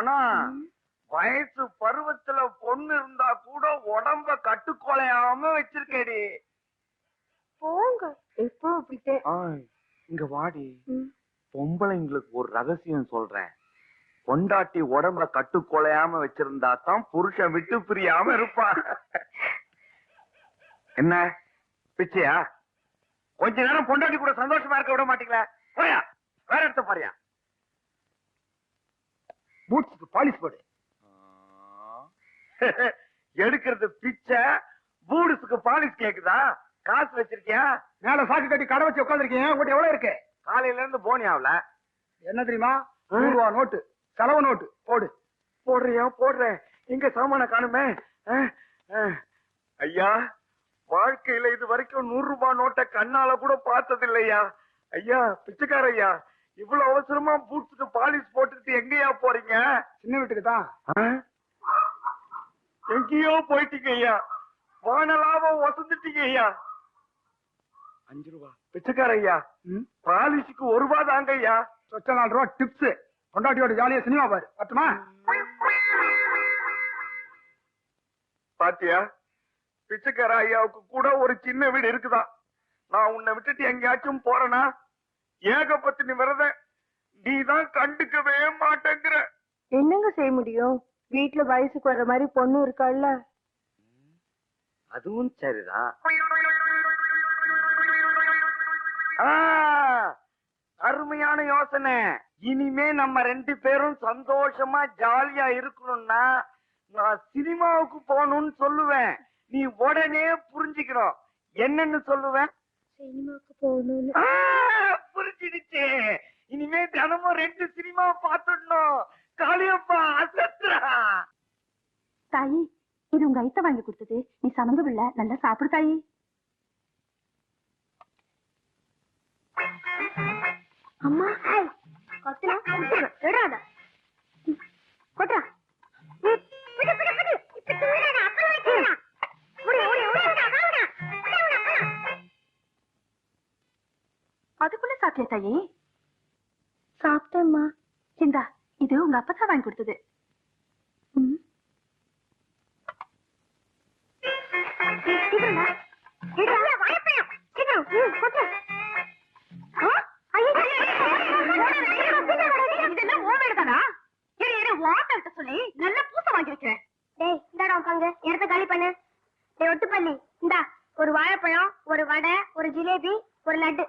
ஆனா வயசு பருவத்துல பொண்ணு இருந்தா கூட உடம்ப கட்டுக்கொலையாம வச்சிருக்கேடி. போங்க. எப்போ அப்படிட்டே இங்க வாடி. பொம்பளைங்களுக்கு ஒரு ரகசியம் சொல்றேன். பொண்டாட்டி உடம்ப கட்டுக்கொலையாம வச்சிருந்தா தான் புருஷன் விட்டு பிரியாம இருப்பான் என்ன? பிச்சையா? கொஞ்ச நேரம் பொண்டாட்டி கூட சந்தோஷமா இருக்க விட மாட்டீங்களா? போயா. வேற இடத்த பாரியா பூட்ஸுக்கு பாலிஷ் போடு. எடுக்கிறது பிச்சை பூடுஸுக்கு பாலிஷ் கேக்குதா? காசு வச்சிருக்கியா? மேல சாக்கு கட்டி கடை வச்சு உட்காந்துருக்கீங்க உங்கள்கிட்ட எவ்வளவு இருக்கு? காலையில இருந்து போனி ஆகல என்ன தெரியுமா? நூறு ரூபா நோட்டு செலவு நோட்டு போடு. போடுறியா? போடுறேன். எங்க சாமான காணுமே. ஐயா வாழ்க்கையில இது வரைக்கும் நூறு ரூபாய் நோட்டை கண்ணால கூட பார்த்தது இல்லையா ஐயா பிச்சைக்கார ஐயா இவ்வளவு அவசரமா பூட்ஸுக்கு பாலிஷ் போட்டுட்டு எங்கேயா போறீங்க? சின்ன வீட்டுக்கு தான். அஹ்? எங்கேயோ போயிட்டீங்க ஐயா. வானலாபம் வசந்துட்டீங்க ஐயா. அஞ்சு ரூபா. பிச்சைக்கார ஐயா. பாலிஷுக்கு ஒரு ரூபா தாங்க ஐயா. சொச்ச நாலு ரூபா டிப்ஸ் பொண்டாட்டியோட ஜாலியா சினிமா பாரு. பத்துமா? பாத்தியா? பிச்சைக்கார ஐயாவுக்கு கூட ஒரு சின்ன வீடு இருக்குதா? நான் உன்னை விட்டுட்டு எங்கேயாச்சும் போறேனா? ஏகப்பத்தினி விரத நீ தான் கண்டுக்கவே மாட்டேங்கிற. என்னங்க செய்ய முடியும்? வீட்டுல வயசுக்கு வர்ற மாதிரி பொண்ணு இருக்காள்ல. அதுவும் சரிதான். அருமையான யோசனை. இனிமே நம்ம ரெண்டு பேரும் சந்தோஷமா ஜாலியா இருக்கணும்னா நான் சினிமாவுக்கு போகணும்னு சொல்லுவேன். நீ உடனே புரிஞ்சுக்கணும். என்னன்னு சொல்லுவேன்? சினிமாக்கு போகணும்னு. புரிஞ்சிடுச்சு. இனிமே தினமும் ரெண்டு சினிமா பார்த்துடணும். காளியப்பா அசத்துறா. தாயி இது உங்க ஐத்த வாங்கி கொடுத்தது. நீ சமந்து பிள்ளை நல்லா சாப்பிடு தாயி. அம்மா கொத்துனா விடாத. கொட்டுறா சாப்பிட்டியா தாயி சாப்பிட்டேம்மா இந்தா இது உங்க அப்பா வாங்கி கொடுத்தது சொல்லி நல்ல பூசை வாங்கி வைக்கிறேன். டேய் இந்தாடா உட்காந்து இடத்த காலி பண்ணு டேய் இந்தா ஒரு வாழைப்பழம் ஒரு வடை ஒரு ஜிலேபி ஒரு லட்டு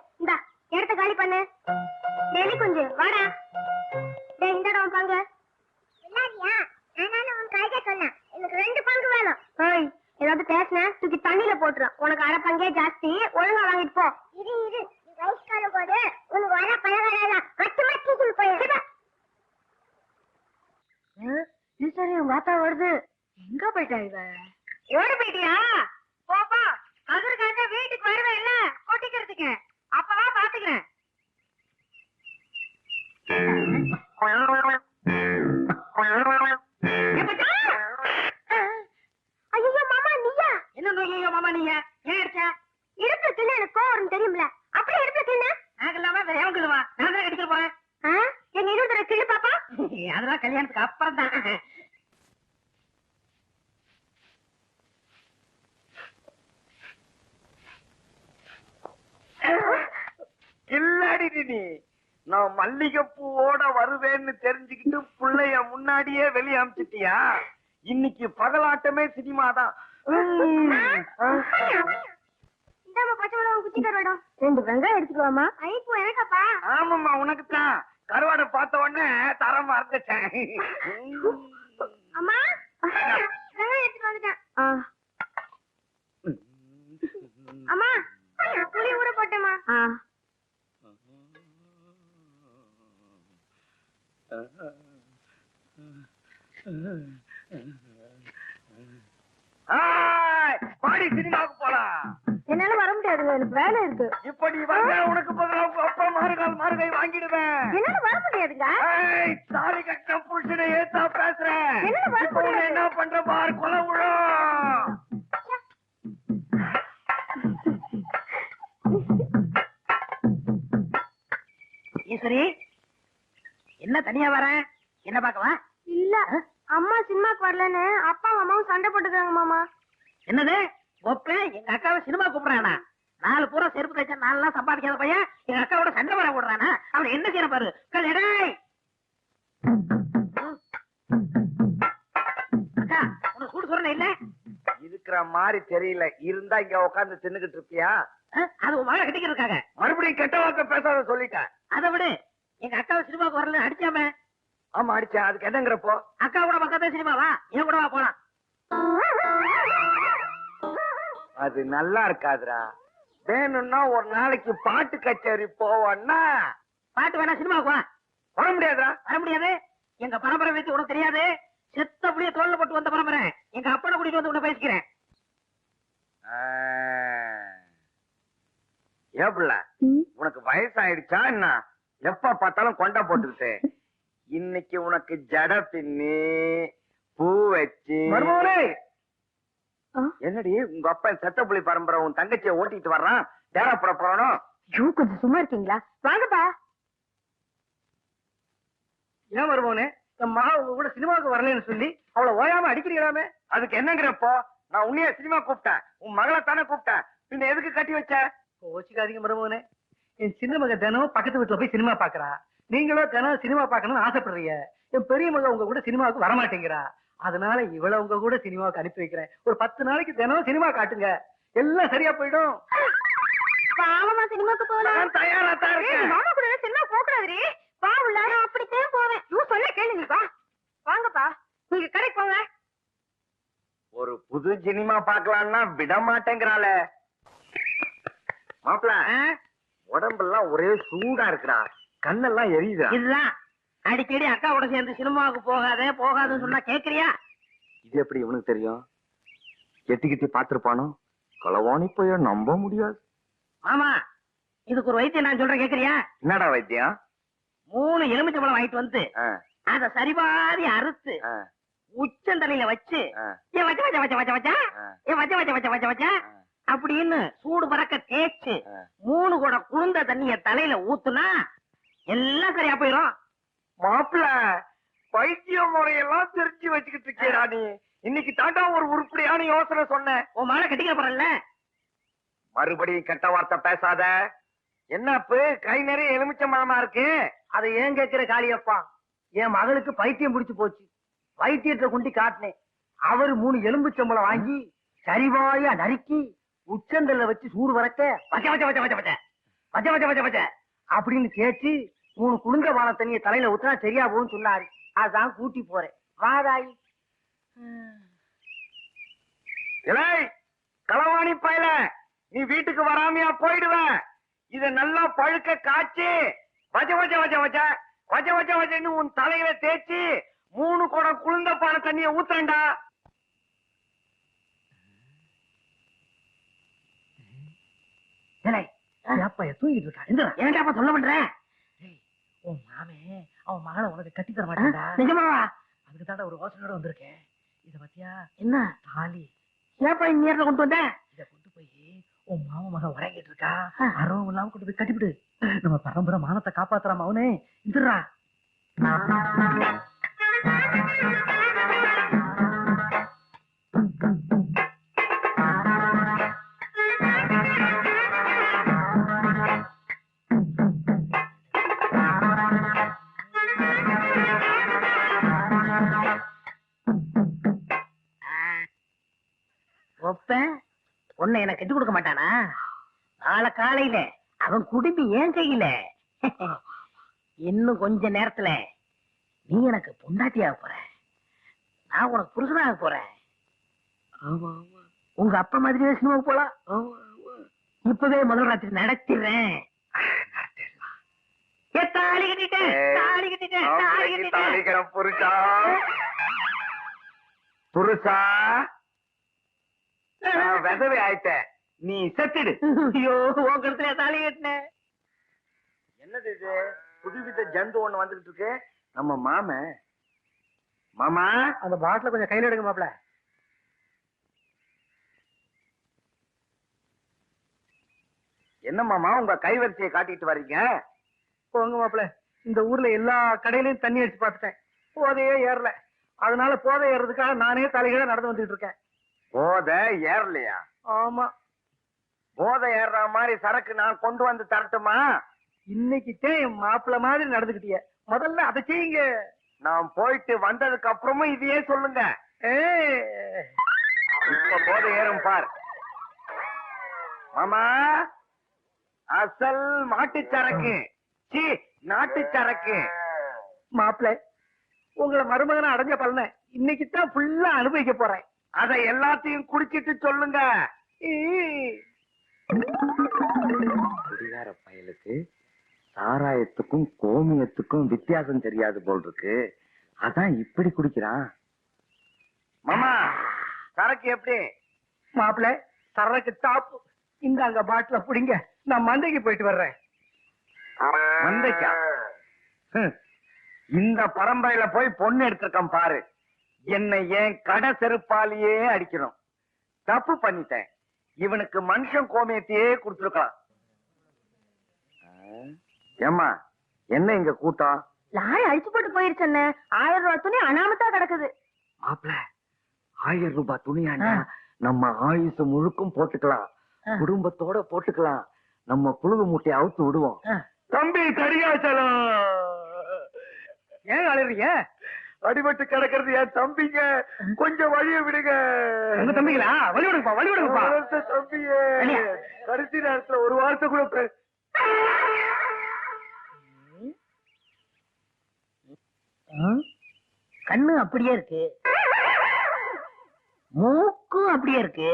ஒழுங்கா வாங்கிட்டு போ இரு. இரு வயசுக்கார போது உனக்கு வர பழகாதான் மட்டு மட்டு போயிரு. ஈஸ்வரி உங்க ஆத்தா வருது. எங்க போயிட்டா இவ? ஓடி போயிட்டியா? போப்பா கதிர்காண்ட வீட்டுக்கு வருவேன் இல்ல. கொட்டிக்கிறதுக்கு. அப்பவா பாத்துக்கிறேன். ஐயோ மாமா நீயா? என்ன ஐயோ மாமா நீங்க? ஏன் அடிச்ச? கிண்ண எனக்கு கோவம் தெரியும்ல? அப்படியே இடுப்புல கிண்ண நாங்க இல்லாம வேற எவன் கிள்ளுவா நான் தான் அடிக்கிற போறேன். எங்க இருபது கிள்ளு பாப்பா? அதெல்லாம் கல்யாணத்துக்கு அப்புறம் தான் இல்லடி நீ நான் மல்லிகைப்பூவோட வருவேன்னு தெரிஞ்சுக்கிட்டு புள்ளைய முன்னாடியே வெளிய அமிச்சிட்டியா? இன்னைக்கு பகலாட்டமே சினிமா தான் இந்தாமா பச்சை மிளகாய் குச்சி கருவாடம் ரெண்டு வெங்காயம் எடுத்துக்கலாமா? ஐப்போ எனக்கப்பா ஆமாம்மா உனக்கு தான் கருவாடை பார்த்த உடனே தரமா இருந்துச்சேன் அம்மா வெங்காயம் எடுத்துட்டு வந்துட்டேன். அம்மா புளி ஊற போட்டேம்மா. ஆய், பாடி சினிமாவுக்கு போலாம். என்னால வர முடியாதுங்க எனக்கு வேலை இருக்கு. இப்ப நீ வந்த உனக்கு பதிலா உங்க அப்பா மாறுகால் மாறுகை வாங்கிடுவேன். என்னால வர முடியாதுங்க. தாலி கட்டின புருஷனை ஏத்தா பேசுறேன். என்ன வர முடியாது? என்ன பண்ற பாரு கொலை ஈஸ்வரி என்ன தனியா வரேன் என்ன பார்க்கவா? இல்ல அம்மா சினிமாக்கு வரலன்னு அப்பா அம்மாவும் சண்டை போட்டுக்கிறாங்க மாமா. என்னது? ஒப்பே எங்க அக்காவை சினிமா கூப்பிடுறானா? நாலு பூரா செருப்பு தைச்சா நாலாம் சம்பாதிக்காத பையன் எங்க அக்காவோட சண்டை வர விடுறானா அவன் என்ன செய்யற பாரு? கல்யாணம் அக்கா உனக்கு சூடு சொல்றேன் இல்ல? இருக்கிற மாதிரி தெரியல. இருந்தா இங்க உட்கார்ந்து தின்னுகிட்டு இருப்பியா? ஆ, அது உன் மகளை கட்டிக்கிறதுக்காக. மறுபடியும் கெட்ட வார்த்தை பேசாத சொல்லிட்டேன் அதை விடு. எங்க அக்காவை சினிமாவுக்கு வரல அடிச்சாம? ஆமா அடிச்சேன். அதுக்கு என்னங்கிறப்போ அக்கா கூட பக்கத்துல சினிமாவா என் கூட வா போலாம் அது நல்லா இருக்காதுடா. வேணும்னா ஒரு நாளைக்கு பாட்டு கச்சேரி போவோம்னா. பாட்டு வேணா சினிமாவுக்கு வா. வர முடியாதுடா. வர முடியாது. எங்க பரம்பரை வச்சு உனக்கு தெரியாது. செத்த புளிய தோல்ல போட்டு வந்த பரம்பரை. எங்க அப்பனை கூட்டிட்டு வந்து உன்னை பேசிக்கிறேன் ஏப்புல உனக்கு வயசாயிடுச்சா என்ன? எப்ப பார்த்தாலும் கொண்டை போட்டுக்கிட்டு. இன்னைக்கு உனக்கு ஜட பின்னி பூ வச்சு என்னடி உங்க அப்பா செத்தப்புலி பரம்பரை உன் தங்கச்சியை ஓட்டிட்டு வர்றான்? போட போறோம் ஐயோ கொஞ்சம் சும்மா இருக்கீங்களா? வாங்கப்பா. ஏன் என் மகா உங்க கூட சினிமாவுக்கு வரலன்னு சொல்லி அவளை ஓயாம அடிக்கிறீங்களாமே? அதுக்கு என்னங்கிறப்போ நான் உன்னைய சினிமா கூப்பிட்டேன். உன் மகளை தானே கூப்பிட்டேன். பின்ன எதுக்கு கட்டி வச்ச? கோச்சிக்காதீங்க மருமகனே. என் சின்ன மக தினம் பக்கத்து வீட்டுல போய் சினிமா பாக்குறா. நீங்களும் தினம் சினிமா பார்க்கணும்னு ஆசைப்படுறீங்க. என் பெரிய மக உங்க கூட சினிமாவுக்கு வரமாட்டேங்கிறா. அதனால இவள உங்க கூட சினிமாவுக்கு அனுப்பி வைக்கிறேன். ஒரு பத்து நாளைக்கு தினம் சினிமா காட்டுங்க. எல்லாம் சரியா போயிடும். பாவமா சினிமாக்கு போகலாம். தயாரா தான் இருக்கேன். மாமா கூட சினிமா போக கூடாதுரி வா உள்ள நான் அப்படித்தான் போவேன். யூ சொல்ல கேளுங்க வா. வாங்கப்பா. நீங்க கடைக்கு போங்க. ஒரு புது சினிமா பார்க்கலாம்னா விட மாட்டேங்கிறாளே. மாப்பிள ஆ? உடம்பெல்லாம் ஒரே சூடா இருக்குடா. கண்ணெல்லாம் எரியுதா இதுதான் அடிக்கடி அக்காவோட சேர்ந்து சினிமாவுக்கு போகாதே போகாதுன்னு சொன்னா கேக்குறியா? இது எப்படி இவனுக்கு தெரியும்? எட்டி கிட்டி பாத்திருப்பானோ களவாணி போய நம்ப முடியாது. மாமா இதுக்கு ஒரு வைத்தியம் நான் சொல்றேன் கேக்குறியா? என்னடா வைத்தியம்? மூணு எலுமிச்சம்பழம் வாங்கிட்டு வந்து அத சரிபாதி அறுத்து உச்சந்தலையில வச்சு ஏ வச்ச வச்ச வச்ச வச்ச வச்சா? ஏ வச்ச வச்ச வச்ச வச்ச வச்சா. அப்படின்னு சூடு பறக்க தேய்ச்சு. மூணு கூட குளிர்ந்த தண்ணிய தலையில ஊத்துனா எல்லாம் சரியா போயிரும். மாப்பிள பைத்திய முறையெல்லாம் தெரிஞ்சு வச்சுக்கிட்டு இருக்கேடா நீ. இன்னைக்கு தாண்டா ஒரு உருப்படியான யோசனை சொன்னேன். உன் மகளை கட்டிக்க போறல்ல? மறுபடியும் கெட்ட வார்த்தை பேசாத. என்னப்பு கை நிறைய எலுமிச்சம்பழமா இருக்கு? அதை ஏன் கேட்கிற காளியப்பா? என் மகளுக்கு பைத்தியம் பிடிச்சு போச்சு. வைத்தியத்தை கொண்டு காட்டினேன். அவரு மூணு எலும்பு சம்பளம் வாங்கி சரிவாயா நறுக்கி உச்சந்தல்ல வச்சு சூடு வரக்க வச்ச வச்ச வச்ச வச்ச வச்ச வச்ச வச்ச வச்ச வச்ச அப்படின்னு கேட்டு மூணு குளிர்ந்த வாழ தண்ணிய தலையில ஊத்தினா சரியா போகும்னு சொன்னாரு. அதான் கூட்டி போறேன். வாதாயி இலை களவாணி பயல நீ வீட்டுக்கு வராமையா போயிடுவ. இத நல்லா பழுக்க காய்ச்சி வச்ச வச்ச வச்ச வச்ச வச்ச வச்ச வச்சன்னு உன் தலையில தேய்ச்சி மூணு குடம் குளிர்ந்த பான தண்ணிய ஊத்துறேன்டா. தூங்கிட்டு இருக்கா. ஏன்டாப்பா சொல்ல பண்றேன் உன் மாமே அவன் மகளை உனக்கு கட்டி தர நிஜமாவா? அதுக்கு தாண்டா ஒரு யோசனையோட வந்திருக்கேன். இத பத்தியா? என்ன? தாலி. ஏப்பா இந்த நேரத்துல கொண்டு வந்த? இத கொண்டு போய் உன் மாமா மகன் உறங்கிட்டு இருக்கா? அரவம் இல்லாம கொண்டு போய் கட்டிவிடு. நம்ம பரம்பரை மானத்தை காப்பாத்துறாம அவனே இந்துடுறா. எனக்கு கட்டி கொடுக்க மாட்டானா? நாளை காலையில அவன் குடுமி ஏன் கையில? இன்னும் கொஞ்ச நேரத்துல நீ எனக்கு பொண்டாட்டியாக போற. நான் உனக்கு புருஷனாக போறேன் உங்க அப்பா மாதிரியே சினிமாவுக்கு போலாம். இப்பவே முதல் ராத்திரி நடத்திடுறேன். ஏ, தாலி கட்டிட்டேன் தாலி கட்டிட்டேன் தாலி கட்டிட்டேன் தாளிக்கிற புருஷா. புருஷா நான் விதவை ஆயிட்டேன். நீ செத்துடு. ஐயோ உன் கருத்துல தாலி கட்டினேன். என்னது இது? புதுவித ஜந்து ஒண்ணு வந்துகிட்டு இருக்கு. நம்ம மாம. மாமா? அந்த பாட்டில கொஞ்சம் கையில எடுங்க மாப்ள என்ன மாமா உங்க கைவரிசையை காட்டிட்டு வர்றீங்க? போங்க மாப்ள இந்த ஊர்ல எல்லா கடையிலயும் தண்ணி அடிச்சு பார்த்துட்டேன். போதையே ஏறல. அதனால போதை ஏறதுக்காக நானே தலைகீழ நடந்து வந்துட்டு இருக்கேன். போதை ஏறலையா? ஆமா. போதை ஏறுற மாதிரி சரக்கு நான் கொண்டு வந்து தரட்டுமா? இன்னைக்குத்தே என் மாப்பிள்ள மாதிரி நடந்துக்கிட்டிய. முதல்ல அதை செய்யுங்க. நான் போயிட்டு வந்ததுக்கு அப்புறமும் இதையே சொல்லுங்க. இப்ப போதை ஏறும் பார். மாமா அசல் மாட்டு சரக்கு. சி நாட்டு சரக்கு. மாப்பிள்ளை உங்களை மருமகனை அடைஞ்ச பலனை இன்னைக்கு தான் ஃபுல்லா அனுபவிக்க போறேன். அத எல்லாத்தையும் குடிச்சிட்டு சொல்லுங்க. குடிகார பயலுக்கு சாராயத்துக்கும் கோமியத்துக்கும் வித்தியாசம் தெரியாது போல் இருக்கு அதான் இப்படி குடிக்கிறான். மாமா சரக்கு எப்படி? மாப்பிள்ளை சரக்கு டாப் இந்த அங்க பாட்டில புடிங்க நான் மந்தைக்கு போயிட்டு வர்றேன். மந்தைக்கா. இந்த பரம்பரையில போய் பொண்ணு எடுத்திருக்கேன் பாரு. என்னை ஏன் கடை செருப்பாலேயே அடிக்கணும்? தப்பு பண்ணிட்டேன். இவனுக்கு மனுஷன் கோமியத்தையே கொடுத்துருக்கலாம். ஏமா என்ன இங்க கூட்டம்? லாரி அழிச்சு போட்டு போயிருச்சு ஆயிரம் ரூபாய் துணி அனாமத்தா கிடக்குது. மாப்பிள ஆயிரம் ரூபாய் துணியாண்டா நம்ம ஆயுசு முழுக்கும் போட்டுக்கலாம். குடும்பத்தோட போட்டுக்கலாம். நம்ம புழுகு மூட்டையை அவுத்து விடுவோம். தம்பி கரியாச்சலம் ஏன் அழுறீங்க? அடிபட்டு கிடக்கிறது என் தம்பிங்க. கொஞ்சம் வழிய விடுங்க. உங்க தம்பிங்களா? வழி விடுங்கப்பா வழி விடுங்கப்பா. தம்பியே. கடைசி நேரத்துல ஒரு வார்த்தை கூட கண்ணு அப்படியே இருக்கு. மூக்கும் அப்படியே இருக்கு.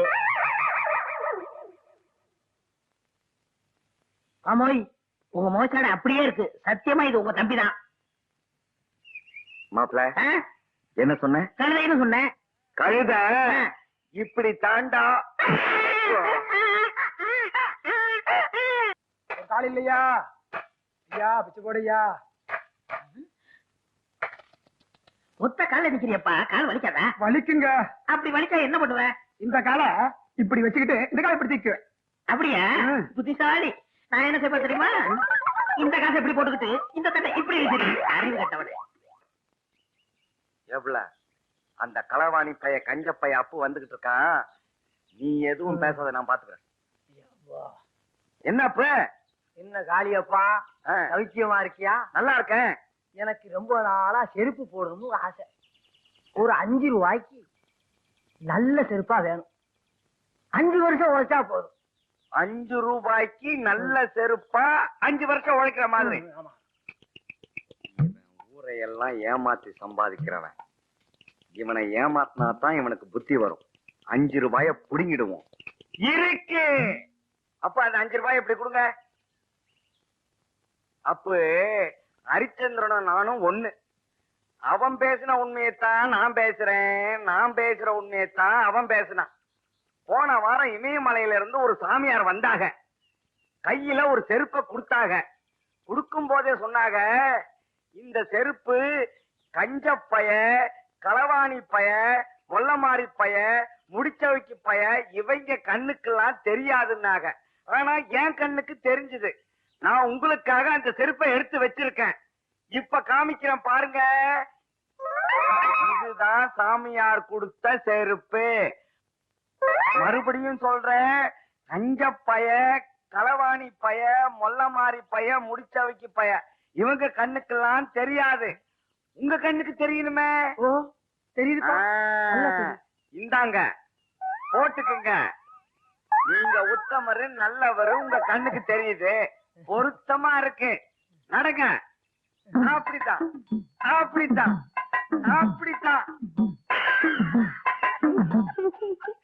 ஆமோய் உங்க மோசாடு அப்படியே இருக்கு. சத்தியமா இது உங்க தம்பி தான் மாப்பிள. என்ன சொன்ன? கழுதைன்னு சொன்னேன் கழுத? இப்படி தாண்டா. கால் இல்லையா? ஐயா பிச்சு போடுயா ஒத்த கால நிக்கிறியப்பா. கால் வலிக்காதா? வலிக்குங்க. அப்படி வலிச்சா என்ன பண்ணுவ? இந்த காலை இப்படி வச்சுக்கிட்டு இந்த காலை இப்படி தூக்குவேன் அப்படியா. புத்திசாலி. நான் என்ன செய்வேன் தெரியுமா? இந்த காசை இப்படி போட்டுக்கிட்டு இந்த தட்டை இப்படி அறிவு கட்டவனே. எவ்வளவு அந்த களவாணி பைய கஞ்ச பைய அப்பு வந்துகிட்டு இருக்கான். நீ எதுவும் பேசாத நான் பாத்துக்கிறேன். என்ன அப்ப? என்ன காளியப்பா? சௌக்கியமா இருக்கியா? நல்லா இருக்கேன். எனக்கு ரொம்ப நாளா செருப்பு போடணும்னு ஒரு ஆசை. ஒரு அஞ்சு ரூபாய்க்கு நல்ல செருப்பா வேணும். அஞ்சு வருஷம் உழைச்சா போதும். அஞ்சு ரூபாய்க்கு நல்ல செருப்பா அஞ்சு வருஷம் உழைக்கிற மாதிரி. எல்லாம் ஏமாத்தி சம்பாதிக்கிறவன். இவனை ஏமாத்தினா தான் இவனுக்கு புத்தி வரும். அஞ்சு ரூபாய புடுங்கிடுவோம். இருக்கு! அப்ப அந்த அஞ்சு ரூபாய் எப்படி கொடுங்க. அப்ப ஹரிச்சந்திரனும் நானும் ஒண்ணு. அவன் பேசின உண்மையைத்தான் நான் பேசுறேன். நான் பேசுற உண்மையைத்தான் அவன் பேசினான். போன வாரம் இமயமலையில இருந்து ஒரு சாமியார் வந்தாக கையில ஒரு செருப்பை கொடுத்தாக கொடுக்கும் போதே சொன்னாங்க இந்த செருப்பு கஞ்சப்பய களவாணி பய கொல்லமாரி பய முடிச்சவைக்கு பய இவங்க கண்ணுக்கெல்லாம் தெரியாதுன்னாங்க. ஆனா என் கண்ணுக்கு தெரிஞ்சது. நான் உங்களுக்காக அந்த செருப்பை எடுத்து வச்சிருக்கேன். இப்ப காமிக்கிறேன் பாருங்க. இதுதான் சாமியார் கொடுத்த செருப்பு. மறுபடியும் சொல்றேன். கஞ்ச பய களவாணி பய மொல்லமாரி பய முடிச்சவைக்கு பய. இவங்க கண்ணுக்கெல்லாம் தெரியாது. உங்க கண்ணுக்கு தெரியணுமே. ஓ தெரியுது. இந்தாங்க. போட்டுக்குங்க. நீங்க உத்தமரு நல்லவரு உங்க கண்ணுக்கு தெரியுது. பொருத்தமா இருக்கு. நடங்க. அப்படித்தான் அப்படித்தான் அப்படித்தான்